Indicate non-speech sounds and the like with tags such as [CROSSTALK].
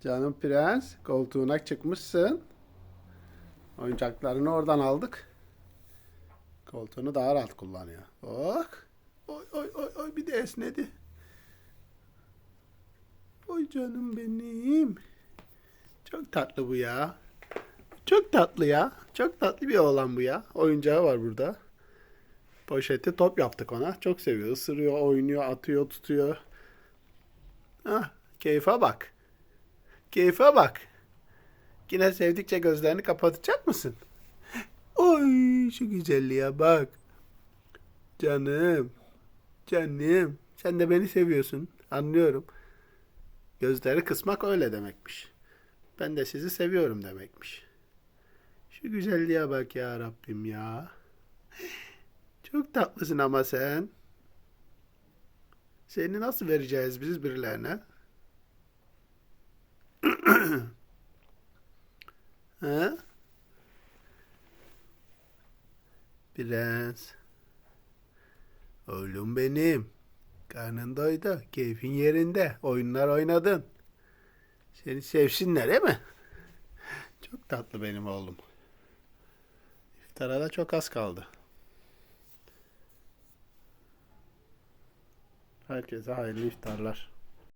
Canım prens, koltuğuna çıkmışsın. Oyuncaklarını oradan aldık. Koltuğunu daha rahat kullanıyor. Bak. Oy oy oy oy bir de esnedi. Oy canım benim. Çok tatlı bu ya. Çok tatlı ya. Çok tatlı bir oğlan bu ya. Oyuncağı var burada. Poşeti top yaptık ona. Çok seviyor. Isırıyor, oynuyor, atıyor, tutuyor. Ah, keyfe bak. Keyfe bak. Yine sevdikçe gözlerini kapatacak mısın? Oy şu güzelliğe bak. Canım. Canım. Sen de beni seviyorsun. Anlıyorum. Gözleri kısmak öyle demekmiş. Ben de sizi seviyorum demekmiş. Şu güzelliğe bak ya Rabbim ya. Çok tatlısın ama sen. Seni nasıl vereceğiz biz birilerine? [CLEARS THROAT] ha? Prens. Oğlum benim. Karnın doydu. Keyfin yerinde. Oyunlar oynadın. Seni sevsinler değil mi? Çok tatlı benim oğlum. İftara da çok az kaldı. Herkese hayırlı iftarlar.